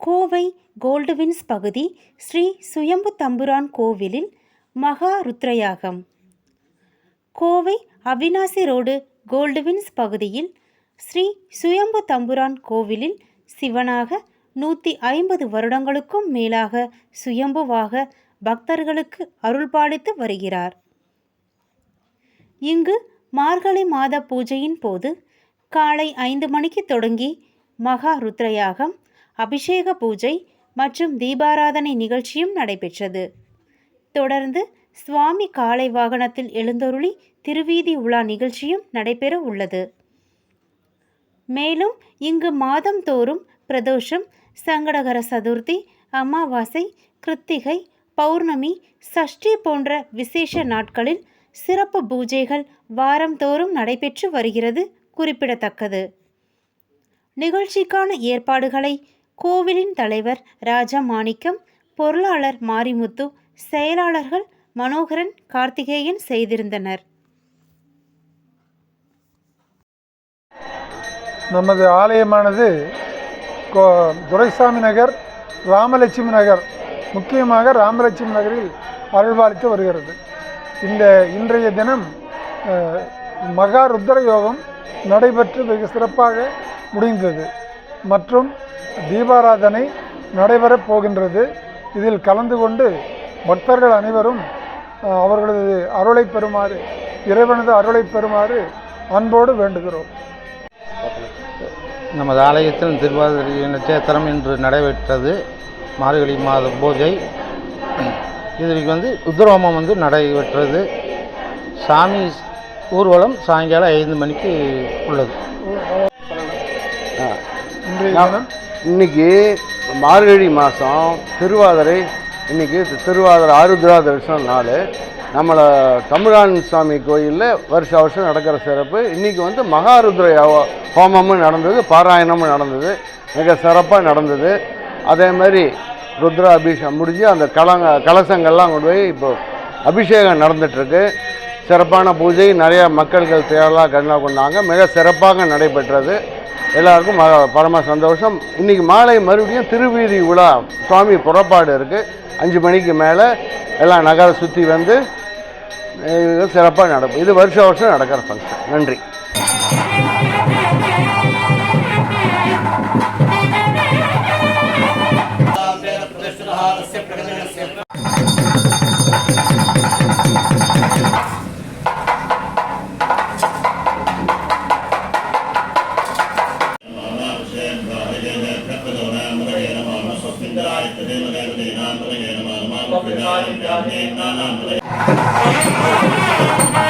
Kovai Goldwins பகுதி ஸ்ரீ சுயம்பு தம்புரான் கோவிலில் மகா ருத்ரயாகம். கோவை அவினாசி ரோடு கோல்டுவின்ஸ் பகுதியில் ஸ்ரீ சுயம்பு தம்புரான் கோவிலில் சிவனாக நூற்றி ஐம்பது வருடங்களுக்கும் மேலாக சுயம்புவாக பக்தர்களுக்கு அருள்பாலித்து வருகிறார். இங்கு மார்கழி மாத பூஜையின் போது காலை ஐந்து மணிக்கு தொடங்கி மகா ருத்ரயாகம் அபிஷேக பூஜை மற்றும் தீபாராதனை நிகழ்ச்சியும் நடைபெற்றது. தொடர்ந்து சுவாமி காலை வாகனத்தில் எழுந்தருளி திருவீதி உலா நிகழ்ச்சியும் நடைபெற உள்ளது. மேலும் இங்கு மாதந்தோறும் பிரதோஷம் சங்கடகர சதுர்த்தி அமாவாசை கிருத்திகை பௌர்ணமி சஷ்டி போன்ற விசேஷ நாட்களில் சிறப்பு பூஜைகள் வாரந்தோறும் நடைபெற்று வருகிறது குறிப்பிடத்தக்கது. நிகழ்ச்சிக்கான ஏற்பாடுகளை கோவிலின் தலைவர் ராஜா மாணிக்கம் பொருளாளர் மாரிமுத்து செயலாளர்கள் மனோகரன் கார்த்திகேயன் செய்திருந்தனர். நமது ஆலயமானது கோ- துரைசாமி நகர் ராமலட்சுமி நகர் முக்கியமாக ராமலட்சுமி நகரில் அருள்பாலித்து வருகிறது. இந்த இன்றைய தினம் மகா ருத்ர யோகம் நடைபெற்று வெகு சிறப்பாக முடிந்தது. மற்றும் தீபாராதனை நடைபெறப் போகின்றது. இதில் கலந்து கொண்டு பக்தர்கள் அனைவரும் அவர்களது அருளை பெறுமாறு இறைவனது அருளை பெறுமாறு அன்போடு வேண்டுகிறோம். நமது ஆலயத்தில் திருவாதிரை நட்சத்திரம் இன்று நடைபெற்றது. மார்கழி மாத பூஜை. இதற்கு வந்து ருத்ரஹோமம் வந்து நடைபெற்றது. சாமி ஊர்வலம் சாயங்காலம் ஐந்து மணிக்கு உள்ளது. இன்னைக்கு மார்கழி மாதம் திருவாதிரை இன்னைக்கு தி- திருவாதிரை ஆருத்ரா தரிசனம் நாள். நம்மளை தமிழான் சுவாமி கோயிலில் வருஷ வருஷம் நடக்கிற சிறப்பு. இன்னைக்கு வந்து மகாருத்ர ஹோமமும் நடந்தது பாராயணமும் நடந்தது மிக சிறப்பாக நடந்தது. அதே மாதிரி ருத்ர அபிஷேகம் முடிஞ்சு அந்த கலங்க கலசங்கள்லாம் கொண்டு போய் இப்போ அபிஷேகம் நடந்துட்டுருக்கு. சிறப்பான பூஜை நிறைய மக்கள்கள் தேவலாக கண்ணா கொண்டாங்க. மிக சிறப்பாக நடைபெற்றது. எல்லாருக்கும் பரம சந்தோஷம். இன்றைக்கி மாலை மறுபடியும் திருவீதி உலா சுவாமி புறப்பாடு இருக்குது அஞ்சு மணிக்கு மேலே எல்லாம் நகரை சுற்றி வந்து சிறப்பாக நடக்கும். இது வருஷ வருஷம் நடக்கிற ஃபங்க்ஷன் நன்றி. Thank you.